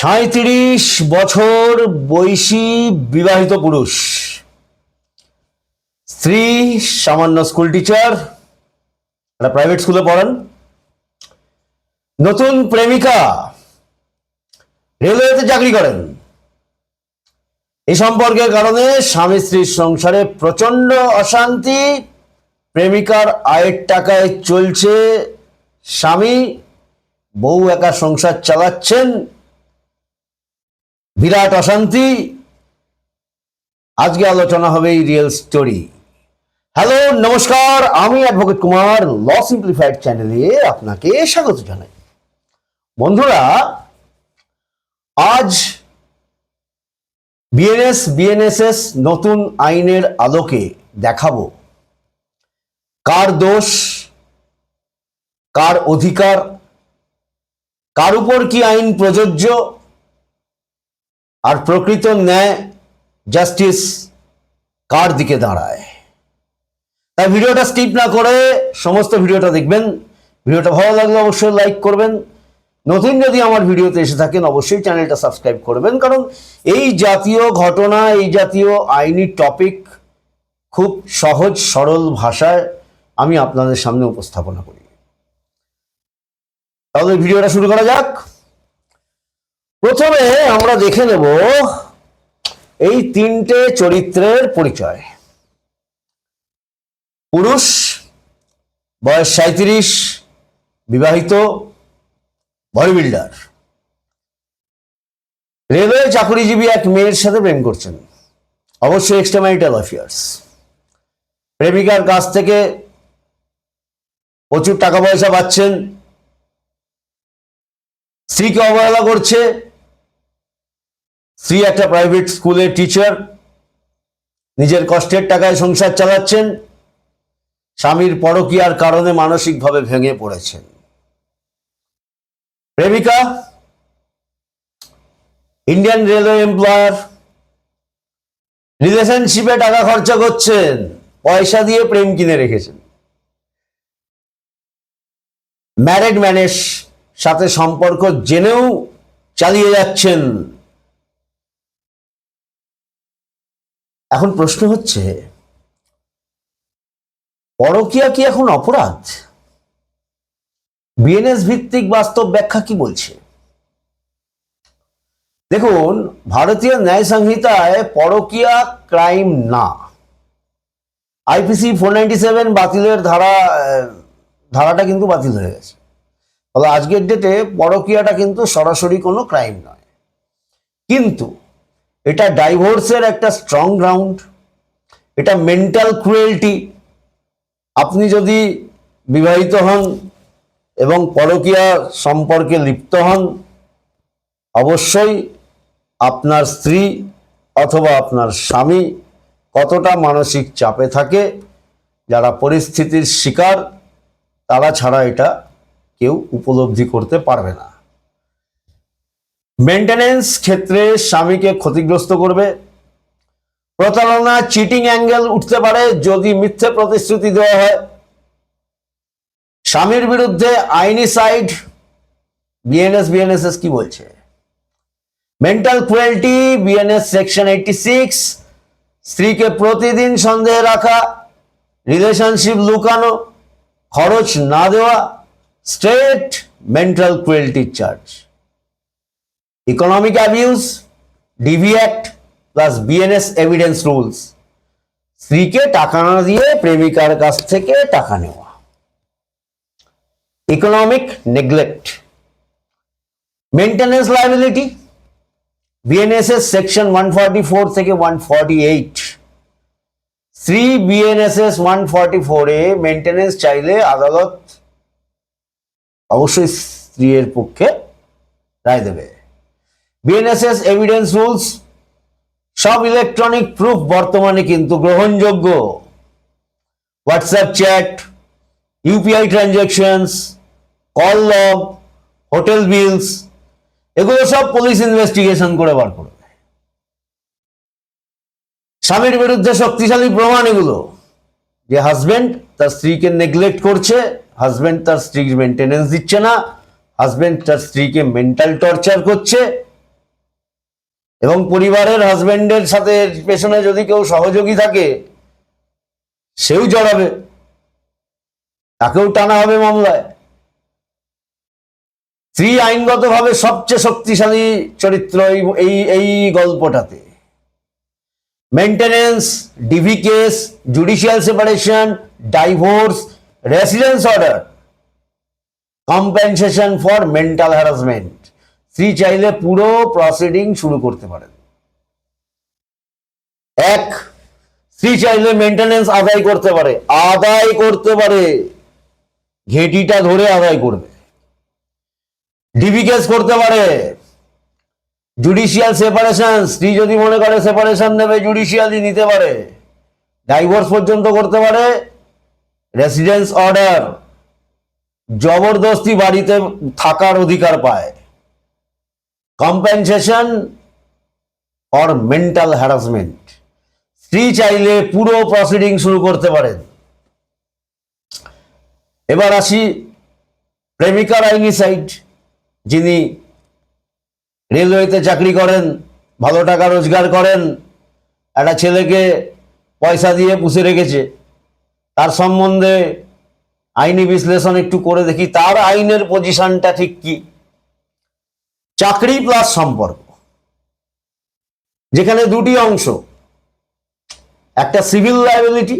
সাঁত্রিশ বছর বয়সী বিবাহিত পুরুষ। স্ত্রী, সামান্য স্কুল টিচার একটা প্রাইভেট স্কুলে পড়ান। নতুন প্রেমিকা, রেলওয়েতে চাকরি করেন। এই সম্পর্কের কারণে স্বামী স্ত্রীর সংসারে প্রচণ্ড অশান্তি, প্রেমিকার আয়ের টাকায় চলছে। স্বামী বউ একা সংসার চালাচ্ছেন। বিরাট অশান্তি। আজকে আলোচনা হবে এই রিয়েল স্টোরি হ্যালো নমস্কার, আমি অ্যাডভোকেট কুমার ল সিম্পলিফাইড চ্যানেলে আপনাকে স্বাগত জানাই। বন্ধুরা, আজ বিএনএস বিএনএসএস নতুন আইনের আলোকে দেখাবো। কার দোষ, কার অধিকার, কার উপর কি আইন প্রযোজ্য আর প্রকৃত ন্যায় জাস্টিস কার দিকে দাঁড়ায়? তাই ভিডিওটা স্কিপ না করে সমস্ত ভিডিওটা দেখবেন। ভিডিওটা ভালো লাগলে অবশ্যই লাইক করবেন। নতুন যদি আমার ভিডিওতে এসে থাকেন, অবশ্যই চ্যানেলটা সাবস্ক্রাইব করবেন কারণ এই জাতীয় ঘটনা, এই জাতীয় আইনি টপিক খুব সহজ, সরল ভাষায় আমি আপনাদের সামনে উপস্থাপনা করি। তাহলে ভিডিওটা শুরু করা যাক। প্রথমে আমরা দেখে নেব এই তিনটে চরিত্রের পরিচয়। পুরুষ, বয়স সাঁত্রিশ বিবাহিত বডি বিল্ডার রেলওয়ে চাকরিজীবী এক মেয়ের সাথে প্রেম করছেন। অবশ্যই এক্সট্রা ম্যারিটাল অ্যাফেয়ার্স প্রেমিকার কাছ থেকে প্রচুর টাকা পয়সা পাচ্ছেন। স্ত্রীকে অবহেলা করছে। স্ত্রী একটা প্রাইভেট স্কুলের টিচার নিজের কষ্টের টাকায় সংসার চালাচ্ছেন, স্বামীর পরকীয়ার কারণে মানসিকভাবে ভেঙে পড়েছেন। প্রেমিকা ইন্ডিয়ান রেলওয়ে এমপ্লয়ার রিলেশনশিপে টাকা খরচা করছেন, পয়সা দিয়ে প্রেম কিনে রেখেছেন। ম্যারেড ম্যানের সাথে সম্পর্ক জেনেও চালিয়ে যাচ্ছেন এখন প্রশ্ন হচ্ছে, পরকিয়া কি এখন অপরাধ? বিএনএস ভিত্তিক বাস্তব ব্যাখ্যা কি বলছে? দেখুন, ভারতীয় ন্যায় সংহিতায় পরকিয়া ক্রাইম না। আইপিসি ফোর সেভেন বাতিলের ধারা ধারাটা কিন্তু বাতিল হয়ে গেছে। তবে আজকের ডেটে পরকিয়াটা কিন্তু সরাসরি কোনো ক্রাইম নয়। কিন্তু এটা ডাইভোর্সের একটা স্ট্রং গ্রাউন্ড এটা মেন্টাল ক্রুয়েলটি আপনি যদি বিবাহিত হন এবং পরকীয়া সম্পর্কে লিপ্ত হন, অবশ্যই আপনার স্ত্রী অথবা আপনার স্বামী কতটা মানসিক চাপে থাকে, যারা পরিস্থিতির শিকার, তারা ছাড়া এটা কেউ উপলব্ধি করতে পারবে না। মেনটেনেন্স ক্ষেত্রে স্বামীকে ক্ষতিগ্রস্ত করবে। প্রতারণা চিটিং অ্যাঙ্গেল উঠতে পারে যদি মিথ্যে প্রতিশ্রুতি দেওয়া হয়। স্বামীর বিরুদ্ধে আইনি সাইড বিএনএস বিএনএসএস কি বলছে? Mental cruelty BNS section eighty six স্ত্রীকে প্রতিদিন সন্দেহে রাখা রিলেশনশিপ লুকানো, খরচ না দেওয়া straight mental cruelty charge economic abuse DV act plus BNS evidence rules স্ত্রীকে টাকা না দিয়ে প্রেমিকার কাছ থেকে টাকা নেওয়া। Economic neglect maintenance liability BNSS section one forty four থেকে ওয়ান ফর্টি এইট স্ত্রী বিএনএসএস ওয়ান ফর্টি ফোরে মেনটেন্যান্স চাইলে আদালত অবশ্যই স্ত্রীর পক্ষে রায় দেবে। বিএনএসএস এভিডেন্স রুলস সব ইলেকট্রনিক প্রুফ বর্তমানে কিন্তু গ্রহণযোগ্য। WhatsApp chat UPI transactions call log hotel bills এগুলো সব পুলিশ ইনভেস্টিগেশন করে বার করবে স্বামীর বিরুদ্ধে শক্তিশালী প্রমাণ এগুলো, যে হাজবেন্ড তার স্ত্রীকে নেগলেক্ট করছে হাজবেন্ড তার স্ত্রীর মেনটেনেন্স দিচ্ছে না হাজবেন্ড তার স্ত্রীকে মেন্টাল টর্চার করছে এবং পরিবারের হাজবেন্ডের সাথে পেছনে যদি কেউ সহযোগী থাকে, সেও জড়াবে। তাকেও টানা হবে মামলায়। স্ত্রী আইনগতভাবে সবচেয়ে শক্তিশালী চরিত্র এই- এই গল্পটাতে। Maintenance DV case judicial separation divorce residence order compensation for mental harassment স্ত্রী চাইলে পুরো প্রসিডিং শুরু করতে পারেন। এক, স্ত্রী চাইলে মেনটেনেন্স আদায় করতে পারে। আদায় করতে পারে। ঘেটিটা ধরে আদায় করবে। ডিবি কেস করতে পারে। জুডিশিয়াল সেপারেশন স্ত্রী যদি মনে করে সেপারেশন নেবে জুডিশিয়ালি নিতে পারে। ডাইভোর্স পর্যন্ত করতে পারে। রেসিডেন্স অর্ডার জবরদস্তি বাড়িতে থাকার অধিকার পায়। কম্পেনসেশন ফর মেন্টাল হ্যারাসমেন্ট স্ত্রী চাইলে পুরো প্রসিডিং শুরু করতে পারেন এবার আসি প্রেমিকার আইনি সাইড যিনি রেলওয়েতে চাকরি করেন ভালো টাকা রোজগার করেন একটা ছেলেকে পয়সা দিয়ে পুষে রেখেছে তার সম্বন্ধে আইনি বিশ্লেষণ একটু করে দেখি তার আইনের পজিশনটা ঠিক কি চাকরি প্লাস সম্পর্ক। যেখানে দুটি অংশ। একটা সিভিল লাইবিলিটি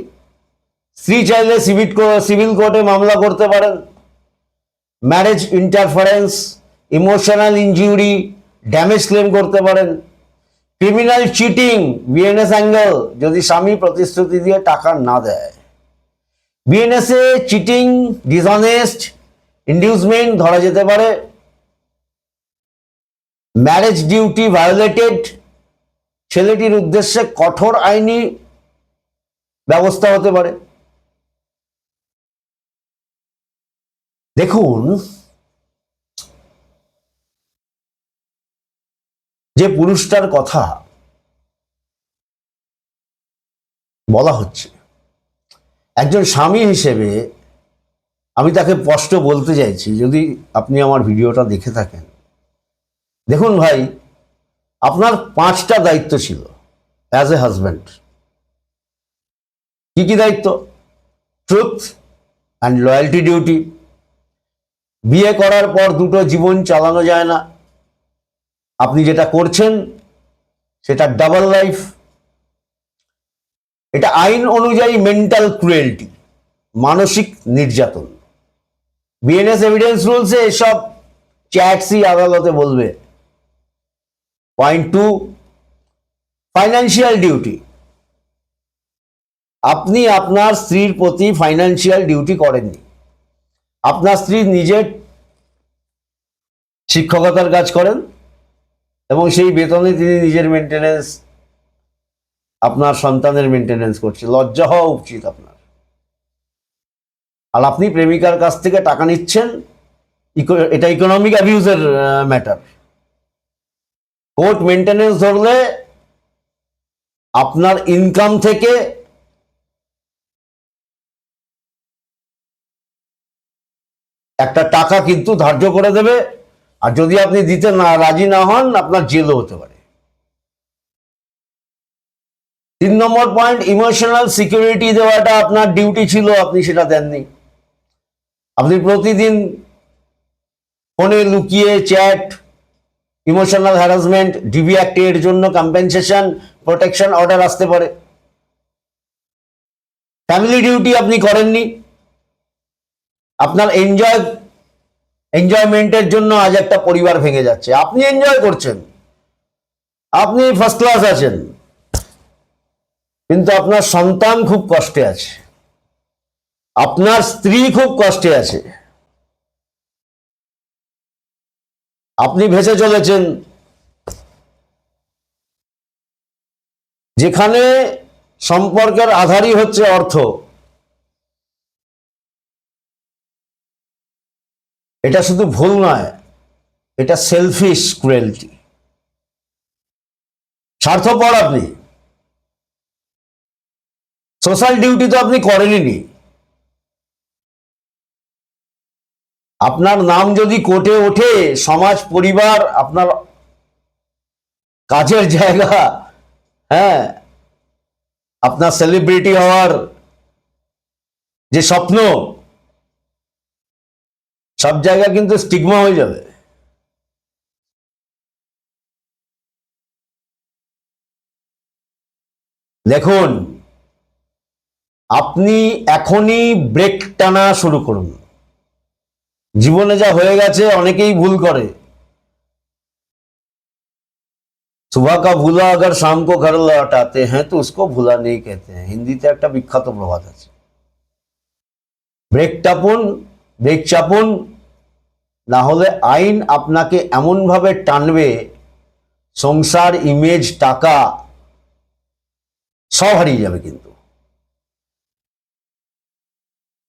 স্ত্রী চাইলে সিভিল সিভিল কোর্টে মামলা করতে পারেন। Marriage interference emotional injury damage claim করতে পারেন। ক্রিমিনাল চিটিং বিএনএস অ্যাঙ্গেল যদি স্বামী প্রতিশ্রুতি দিয়ে টাকা না দেয়। বিএনএস চিটিং ডিসঅনেস্ট ইন্ডিউসমেন্ট ধরা যেতে পারে। ম্যারেজ ডিউটি ভায়োলেটেড ছেলেটির উদ্দেশ্যে কঠোর আইনি ব্যবস্থা হতে পারে। দেখুন, যে পুরুষটার কথা বলা হচ্ছে, একজন স্বামী হিসেবে আমি তাকে স্পষ্ট বলতে চাইছি, যদি আপনি আমার ভিডিওটা দেখে থাকেন। দেখুন ভাই, আপনার পাঁচটা দায়িত্ব ছিল অ্যাজ এ হাজব্যান্ড কি কি দায়িত্ব? ট্রুথ অ্যান্ড লয়্যালটি ডিউটি বিয়ে করার পর দুটো জীবন চালানো যায় না। আপনি যেটা করছেন, সেটা ডাবল লাইফ এটা আইন অনুযায়ী মেন্টাল ক্রুয়েলটি মানসিক নির্যাতন। বিএনএস এভিডেন্স রুলসে এসব চ্যাটসই আদালতে বলবে। পয়েন্ট টু ফাইন্যান্সিয়াল ডিউটি আপনি আপনার স্ত্রীর প্রতি ফাইন্যান্সিয়াল ডিউটি করেননি। আপনার স্ত্রী নিজের শিক্ষকতার কাজ করেন এবং সেই বেতনে তিনি নিজের মেনটেনেন্স আপনার সন্তানের মেনটেনেন্স করছে। লজ্জা হওয়া উচিত আপনার। আর আপনি প্রেমিকার কাছ থেকে টাকা নিচ্ছেন এটা ইকোনমিক অ্যাবিউজের ম্যাটার কোর্ট মেনটেনেন্স ধরলে আপনার ইনকাম থেকে একটা টাকা কিন্তু ধার্য করে দেবে। আর যদি আপনি দিতে না রাজি না হন, আপনার জেলও হতে পারে। তিন নম্বর পয়েন্ট ইমোশনাল সিকিউরিটি দেওয়াটা আপনার ডিউটি ছিল, আপনি সেটা দেননি। আপনি প্রতিদিন ফোনে লুকিয়ে চ্যাট ইমোশনাল হ্যারাসমেন্ট ডিবি অ্যাক্টে এর জন্য কম্পেনসেশন প্রোটেকশন অর্ডার আসতে পারে। ফ্যামিলি ডিউটি আপনি করেননি। আপনার এনজয় এনজয়মেন্টের জন্য আজ একটা পরিবার ভেঙে যাচ্ছে। আপনি এনজয় করছেন। আপনি ফার্স্ট ক্লাস আছেন। কিন্তু আপনার সন্তান খুব কষ্টে আছে। আপনার স্ত্রী খুব কষ্টে আছে। আপনি ভেসে চলেছেন। যেখানে সম্পর্কের আধারই হচ্ছে অর্থ। এটা শুধু ভুল নয়, এটা সেলফিশ ক্রুয়েলটি স্বার্থপর আপনি। সোশ্যাল ডিউটি তো আপনি করেনই আপনার নাম যদি কোর্টে ওঠে, সমাজ, পরিবার, আপনার কাজের জায়গা হ্যাঁ আপনার সেলিব্রিটি হওয়ার যে স্বপ্ন, সব জায়গা কিন্তু স্টিগমা হয়ে যাবে। দেখুন, আপনি এখনই ব্রেক টানা শুরু করুন। জীবনে যা হয়ে গেছে অনেকেই ভুল করে सुबह का भूला अगर शाम को घर लौटाते हैं तो उसको भूला नहीं कहते हैं হিন্দিতে একটা বিখ্যাত প্রবাদ আছে ব্রেক টাপুন ব্রেক চাপুন না হলে আইন আপনাকে এমনভাবে টানবে সংসার ইমেজ টাকা সব হারিয়ে যাবে কিন্তু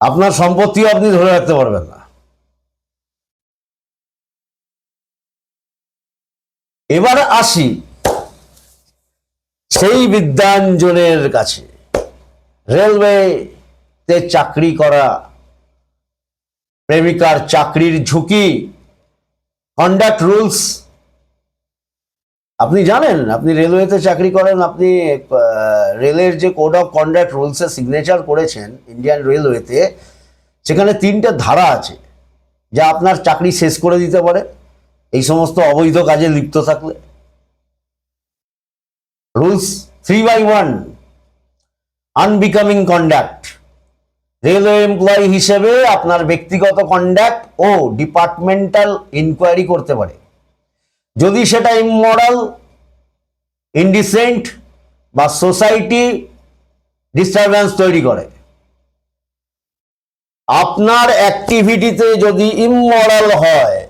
আপনার সম্পত্তিও আপনি ধরে রাখতে পারবেন না এবার আসি সেই বিদ্যাঞ্জনের কাছে। রেলওয়েতে চাকরি করা, প্রেমিকার চাকরির ঝুঁকি কন্ডাক্ট রুলস আপনি জানেন, আপনি রেলওয়েতে চাকরি করেন, আপনি রেলের যে কোড অফ কন্ডাক্ট রুলসে সিগনেচার করেছেন ইন্ডিয়ান রেলওয়েতে সেখানে তিনটে ধারা আছে, যা আপনার চাকরি শেষ করে দিতে পারে। এই সমস্ত অবৈধ কাজে লিপ্ত থাকলে? Rules three by one unbecoming conduct railway employee হিসেবে আপনার ব্যক্তিগত কন্ডাক্ট ও ডিপার্টমেন্টাল ইনকোয়ারি করতে পারে। যদি সেটা ইমমরাল ইনডিসেন্ট বা সোসাইটি ডিস্টারবেন্স তৈরি করে। আপনার অ্যাক্টিভিটিতে যদি ইমমরাল হয়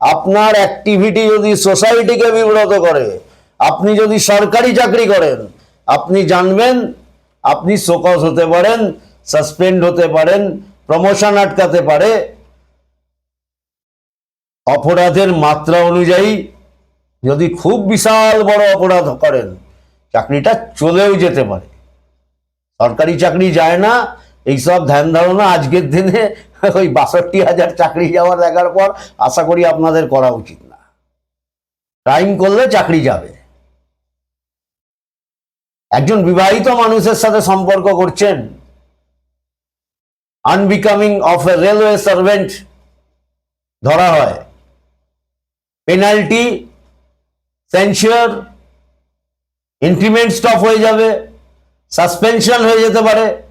আপনার অ্যাক্টিভিটি যদি সোসাইটিকে বিব্রত করে, আপনি যদি সরকারি চাকরি করেন, আপনি জানবেন, আপনি শোকস হতে পারেন সাসপেন্ড হতে পারেন প্রমোশন আটকাতে পারে, অপরাধের মাত্রা অনুযায়ী যদি খুব বিশাল বড় অপরাধ করেন, চাকরিটা চলেও যেতে পারে। সরকারি চাকরি যায় না, এইসব ধ্যান ধারণা আজকের দিনে ওই বাষট্টি হাজার চাকরি যাওয়ার দেখার পর আশা করি আপনাদের করা উচিত না। ক্রাইম করলে চাকরি যাবে। একজন বিবাহিত মানুষের সাথে সম্পর্ক করছেন। Unbecoming of a railway servant ধরা হয়। পেনাল্টি সেন্সিওর ইনক্রিমেন্ট স্টপ হয়ে যাবে। সাসপেনশন হয়ে যেতে পারে।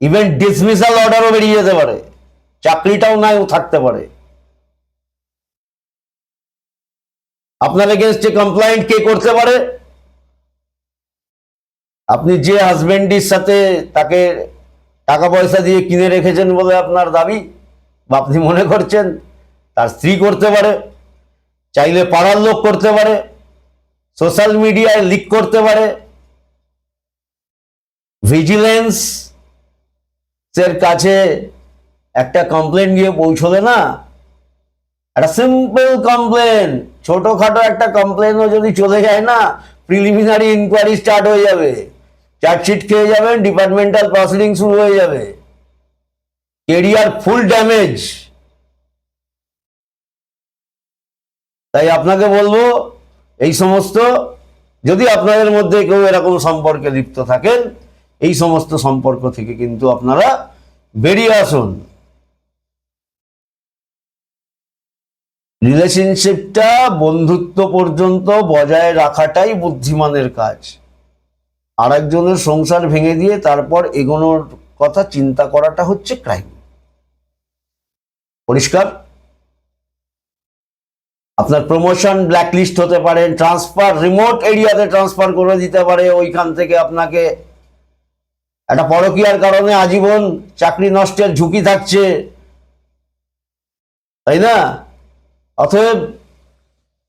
ইভেন ডিসমিসাল অর্ডারও বেরিয়ে যেতে পারে। চাকরিটাও নাই থাকতে পারে। আপনার এগেনস্টে কমপ্লায়েন্ট কে করতে পারে? আপনি যে হাজবেন্ডির সাথে তাকে টাকা পয়সা দিয়ে কিনে রেখেছেন বলে আপনার দাবি, বা আপনি মনে করছেন তার স্ত্রী করতে পারে, চাইলে পাড়ার লোক করতে পারে সোশ্যাল মিডিয়ায় লিক করতে পারে ভিজিলেন্স এর কাছে একটা কমপ্লেন গিয়ে পৌঁছলে না, একটা সিম্পল কমপ্লেন ছোটখাটো একটা কমপ্লেনও যদি চলে যায় না প্রিলিমিনারি ইনকোয়ারি স্টার্ট হয়ে যাবে। চার্জশিট খেয়ে যাবেন ডিপার্টমেন্টাল প্রসিডিং শুরু হয়ে যাবে। কেরিয়ার ফুল ড্যামেজ তাই আপনাকে বলব, এই সমস্ত, যদি আপনাদের মধ্যে কেউ এরকম সম্পর্কে লিপ্ত থাকেন, এই সমস্ত সম্পর্ক থেকে কিন্তু আপনারা বেরিয়ে আসুন। রিলেশনশিপটা বন্ধুত্ব পর্যন্ত বজায় রাখাটাই বুদ্ধিমানের কাজ। আর একজনের সংসার ভেঙে দিয়ে তারপর এগোনোর কথা চিন্তা করাটা হচ্ছে ক্রাইম পরিষ্কার? আপনার প্রমোশন ব্ল্যাকলিস্ট হতে পারে ট্রান্সফার রিমোট এরিয়াতে ট্রান্সফার করে দিতে পারে, ওইখান থেকে আপনাকে একটা পরকীয়ার কারণে আজীবন চাকরি নষ্টের ঝুঁকি থাকছে। তাই না? অতএব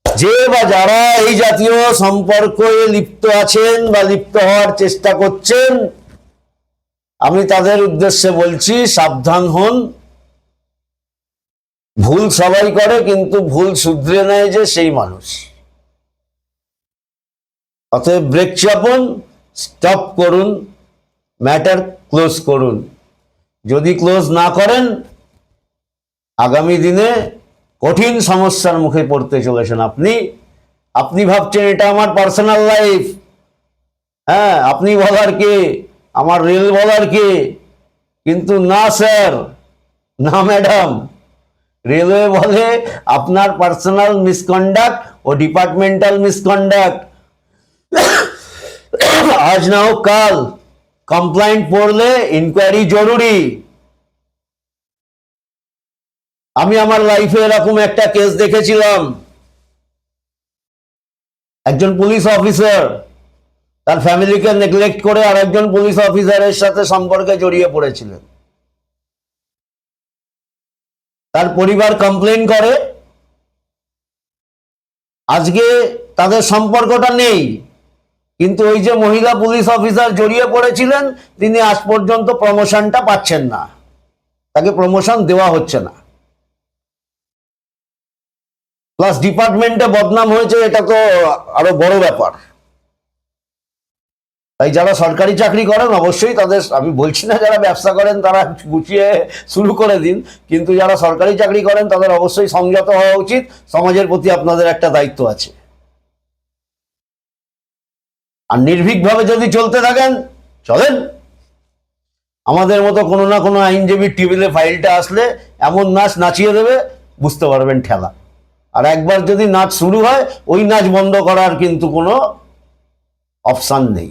যে বা যারা এই জাতীয় সম্পর্কে লিপ্ত আছেন বা লিপ্ত হওয়ার চেষ্টা করছেন, আমি তাদের উদ্দেশ্যে বলছি, সাবধান হন। ভুল সবাই করে, কিন্তু ভুল শুধরে নেয় যে সেই মানুষ। অতএব ব্রেক চাপুন স্টপ করুন ম্যাটার ক্লোজ করুন। যদি ক্লোজ না করেন, আগামী দিনে কঠিন সমস্যার মুখে পড়তে চলেছেন আপনি। আপনি ভাবছেন এটা আমার পার্সোনাল লাইফ হ্যাঁ আপনি বলার কে? আমার রেল বলার কে? কিন্তু না স্যার না ম্যাডাম রেলওয়ে বলে আপনার পার্সোনাল মিসকন্ডাক্ট ও ডিপার্টমেন্টাল মিসকন্ডাক্ট আজ না হোক কাল। কমপ্লাইন্ট পড়লে ইনকোয়ারি জরুরি। আমি আমার লাইফে এরকম একটা কেস দেখেছিলাম। একজন পুলিশ অফিসার তার ফ্যামিলিকে নেগলেক্ট করে আরেকজন পুলিশ অফিসারের সাথে সম্পর্কে জড়িয়ে পড়েছিলেন। তার পরিবার কমপ্লেন করে, আজকে তাদের সম্পর্কটা নেই, কিন্তু ওই যে মহিলা পুলিশ অফিসার জড়িয়ে পড়েছিলেন, তিনি আজ পর্যন্ত প্রমোশনটা পাচ্ছেন না। তাকে প্রমোশন দেওয়া হচ্ছে না। প্লাস ডিপার্টমেন্টে বদনাম হয়েছে, এটা তো আরও বড় ব্যাপার। তাই যারা সরকারি চাকরি করেন, অবশ্যই তাদের, আমি বলছি না যারা ব্যবসা করেন, তারা গুছিয়ে শুরু করে দিন। কিন্তু যারা সরকারি চাকরি করেন, তাদের অবশ্যই সংযত হওয়া উচিত। সমাজের প্রতি আপনাদের একটা দায়িত্ব আছে। আর নির্ভীকভাবে যদি চলতে থাকেন, চলেন। আমাদের মতো কোনো না কোনো আইনজীবীর টেবিলে ফাইলটা আসলে এমন নাচ নাচিয়ে দেবে, বুঝতে পারবেন ঠেলা। আর একবার যদি নাচ শুরু হয়, ওই নাচ বন্ধ করার কিন্তু কোনো অপশান নেই।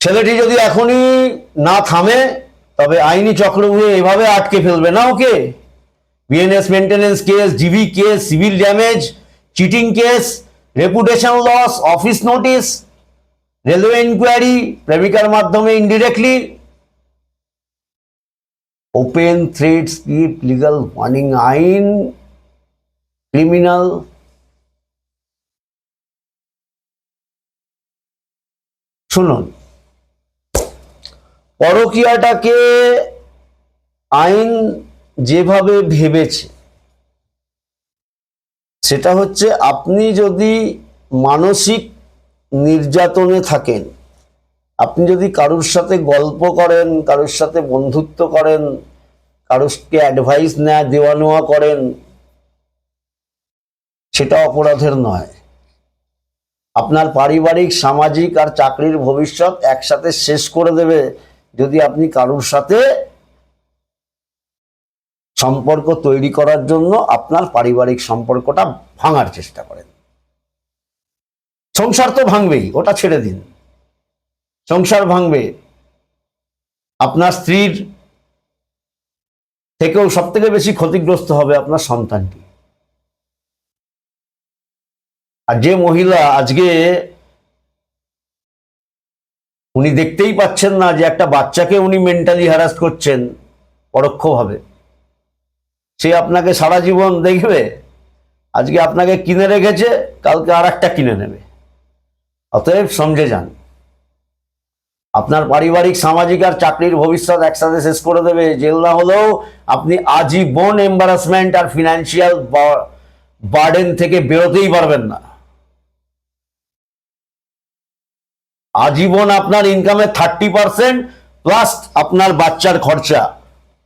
ছেলেটি যদি এখনই না থামে, তবে আইনি চক্রব্যূহে এভাবে আটকে ফেলবে। না, okay? BNS maintenance case GB case civil damage cheating case reputation loss office notice railway inquiry প্রেমিকার মাধ্যমে indirectly open threat script legal warning আইন ক্রিমিনাল শুনুন, পরকীয়াটাকে আইন যেভাবে ভেবেছে, সেটা হচ্ছে আপনি যদি মানসিক নির্যাতনে থাকেন আপনি যদি কারোর সাথে গল্প করেন, কারোর সাথে বন্ধুত্ব করেন কারোরকে অ্যাডভাইস নেয় দেওয়া নেওয়া করেন, সেটা অপরাধের নয়। আপনার পারিবারিক, সামাজিক আর চাকরির ভবিষ্যৎ একসাথে শেষ করে দেবে যদি আপনি কারোর সাথে সম্পর্ক তৈরি করার জন্য আপনার পারিবারিক সম্পর্কটা ভাঙার চেষ্টা করেন। সংসার তো ভাঙবেই, ওটা ছেড়ে দিন। সংসার ভাঙবে। আপনার স্ত্রীর থেকেও সব থেকে বেশি ক্ষতিগ্রস্ত হবে আপনার সন্তানটি। আর যে মহিলা আজকে উনি দেখতেই পাচ্ছেন না যে একটা বাচ্চাকে উনি মেন্টালি হ্যারাস করছেন পরোক্ষভাবে। সে আপনাকে সারা জীবন দেখবে, আজকে আপনাকে কিনে রেখেছে, কালকে আর একটা কিনে নেবে। অতএব সমঝে যান। আপনার পারিবারিক, সামাজিক আর চাকরির ভবিষ্যৎ একসাথে শেষ করে দেবে, জেল না হলেও আপনি আজীবন এম্বারাসমেন্ট আর ফিনান্সিয়াল বার্ডেন থেকে বেরোতেই পারবেন না। আজীবন আপনার ইনকামের থার্টি পার্সেন্ট প্লাস আপনার বাচ্চার খরচা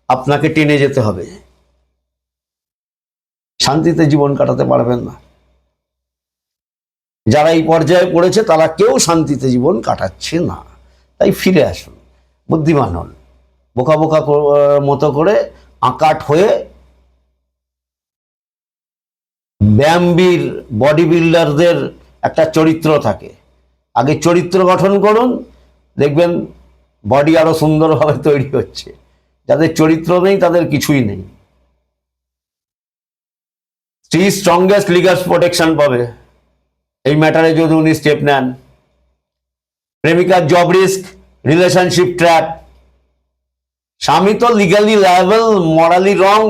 আপনাকে টেনে যেতে হবে। শান্তিতে জীবন কাটাতে পারবেন না। যারা এই পর্যায়ে পড়েছে তারা কেউ শান্তিতে জীবন কাটাচ্ছে না। তাই ফিরে আসুন, বুদ্ধিমান হন। বোকা বোকা মতো করে আঁকাট হয়ে ব্যায়ামবীর বডি বিল্ডারদের একটা চরিত্র থাকে। আগে চরিত্র গঠন করুন, দেখবেন বডি আরও সুন্দরভাবে তৈরি হচ্ছে। যাদের চরিত্র নেই, তাদের কিছুই নেই। স্ত্রী স্ট্রংগেস্ট লিগার্স প্রোটেকশন পাবে। এই ম্যাটারে যদি উনি স্টেপ নেন প্রেমিকার জব রিস্ক রিলেশনশিপ ট্র্যাপ স্বামী তো লিগালি লায়াবল মরালি রং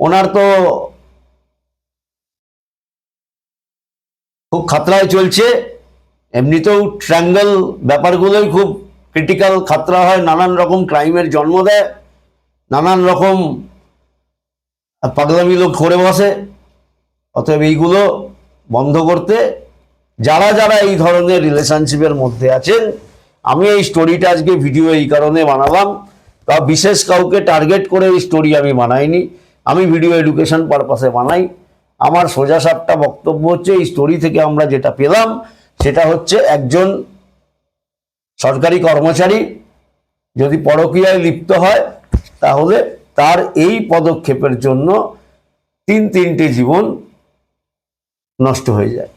ওনার তো খুব খাতরায় চলছে। এমনিতেও ট্র্যাঙ্গেল ব্যাপারগুলোই খুব ক্রিটিক্যাল খাতরা হয়, নানান রকম ক্রাইমের জন্ম দেয়, নানান রকম পাগলামি লোক করে বসে। অতএব এইগুলো বন্ধ করতে যারা যারা এই ধরনের রিলেশনশিপের মধ্যে আছেন, আমি এই স্টোরিটা আজকে ভিডিও এই কারণে বানালাম। তা বিশেষ কাউকে টার্গেট করে এই স্টোরি আমি বানাইনি। আমি ভিডিও এডুকেশন পারপাসে বানাই। আমার সোজা সাপটা বক্তব্য হচ্ছে, এই স্টোরি থেকে আমরা যেটা পেলাম, সেটা হচ্ছে একজন সরকারি কর্মচারী যদি পরকীয়ায় লিপ্ত হয়, তাহলে তার এই পদক্ষেপের জন্য তিন তিনটে জীবন নষ্ট হয়ে যায়।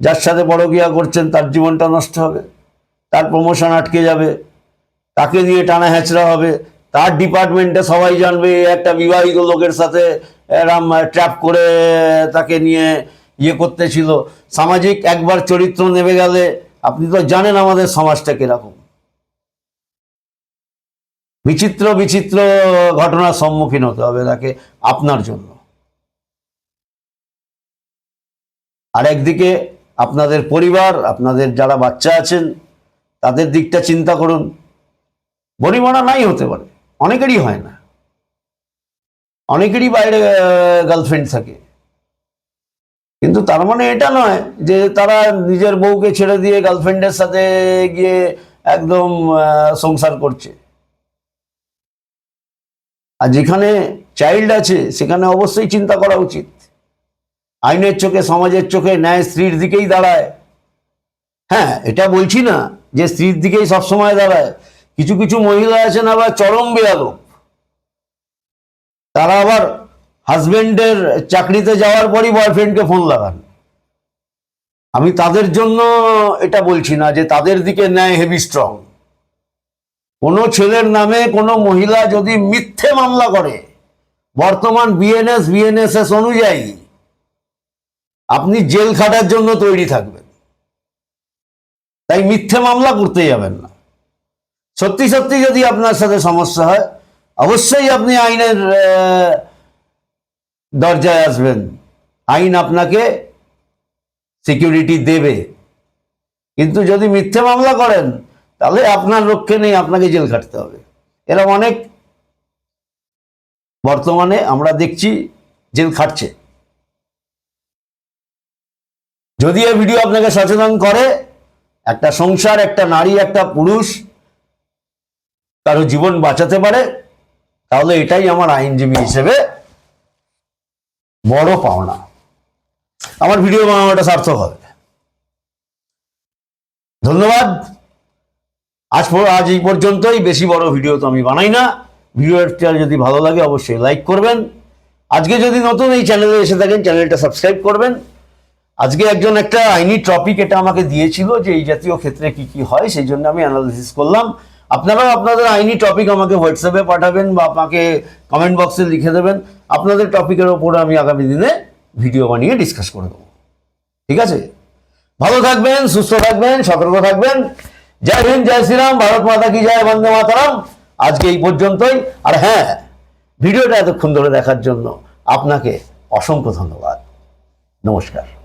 যার সাথে পরকীয়া করছেন, তার জীবনটা নষ্ট হবে, তার প্রমোশন আটকে যাবে, তাকে নিয়ে টানা হ্যাচড়া হবে, তার ডিপার্টমেন্টে সবাই জানবে একটা বিবাহিত লোকের সাথে এরম ট্র্যাপ করে তাকে নিয়ে ইয়ে করতেছিল। সামাজিক একবার চরিত্র নেমে গেলে, আপনি তো জানেন আমাদের সমাজটা কীরকম। বিচিত্র বিচিত্র ঘটনার সম্মুখীন হতে হবে তাকে, আপনার জন্য। আর একদিকে আপনাদের পরিবার, আপনাদের যারা বাচ্চা আছেন, তাদের দিকটা চিন্তা করুন। বনিমনা নাই হতে পারে, অনেকেরই হয় না। অনেকেরই বাইরে গার্লফ্রেন্ড থাকে। কিন্তু তার মানে এটা নয় যে তারা নিজের বউকে ছেড়ে দিয়ে গার্লফ্রেন্ডের সাথে গিয়ে একদম সংসার করছে। আর যেখানে চাইল্ড আছে, সেখানে অবশ্যই চিন্তা করা উচিত। আইনের চোখে, সমাজের চোখে ন্যায় স্ত্রীর দিকেই দাঁড়ায়। হ্যাঁ এটা বলছি না যে স্ত্রীর দিকেই সবসময় দাঁড়ায়। কিছু কিছু মহিলা আছেন আবার চরম বেয়াদব। তারা আবার হাজবেন্ডের চাকরিতে যাওয়ার পরই বয়ফ্রেন্ডকে ফোন লাগান। আমি তাদের জন্য এটা বলছি না যে তাদের দিকে ন্যায় হেভি স্ট্রং। কোনো ছেলের নামে কোনো মহিলা যদি মিথ্যে মামলা করে, বর্তমান বিএনএস, বিএনএসএস অনুযায়ী আপনি জেল খাটার জন্য তৈরি থাকবেন। তাই মিথ্যে মামলা করতে যাবেন না। সত্যি সত্যি যদি আপনার সাথে সমস্যা হয়, অবশ্যই আপনি আইনের দরজায় আসবেন। আইন আপনাকে সিকিউরিটি দেবে। কিন্তু যদি মিথ্যে মামলা করেন, তাহলে আপনার রক্ষে নেই, আপনাকে জেল খাটতে হবে। এরকম অনেক বর্তমানে আমরা দেখছি, জেল খাটছে। যদি এই ভিডিও আপনাকে সচেতন করে, একটা সংসার, একটা নারী, একটা পুরুষ কারও জীবন বাঁচাতে পারে, তাহলে এটাই আমার আইনজীবী হিসেবে বড় পাওনা। আমার ভিডিও বানানোটা সার্থক হবে। ধন্যবাদ। আজ আজ এই পর্যন্তই। বেশি বড় ভিডিও তো আমি বানাই না। ভিডিওটা যদি ভালো লাগে, অবশ্যই লাইক করবেন। আজকে যদি নতুন এই চ্যানেলে এসে থাকেন, চ্যানেলটা সাবস্ক্রাইব করবেন। আজকে একজন একটা আইনি টপিক এটা আমাকে দিয়েছিল যে এই জাতীয় ক্ষেত্রে কি কি হয়, সেই জন্য আমি অ্যানালিসিস করলাম। আপনারাও আপনাদের আইনি টপিক আমাকে হোয়াটসঅ্যাপে পাঠাবেন বা আমাকে কমেন্ট বক্সে লিখে দেবেন। আপনাদের টপিকের ওপরে আমি আগামী দিনে ভিডিও বানিয়ে ডিসকাস করে দেবো। ঠিক আছে? ভালো থাকবেন, সুস্থ থাকবেন, সতর্ক থাকবেন। জয় হিন্দ, জয় শ্রীরাম, ভারত মাতা কি জয়, বন্দে মাতারাম। আজকে এই পর্যন্তই। আর হ্যাঁ ভিডিওটা এতক্ষণ ধরে দেখার জন্য আপনাকে অসংখ্য ধন্যবাদ। নমস্কার।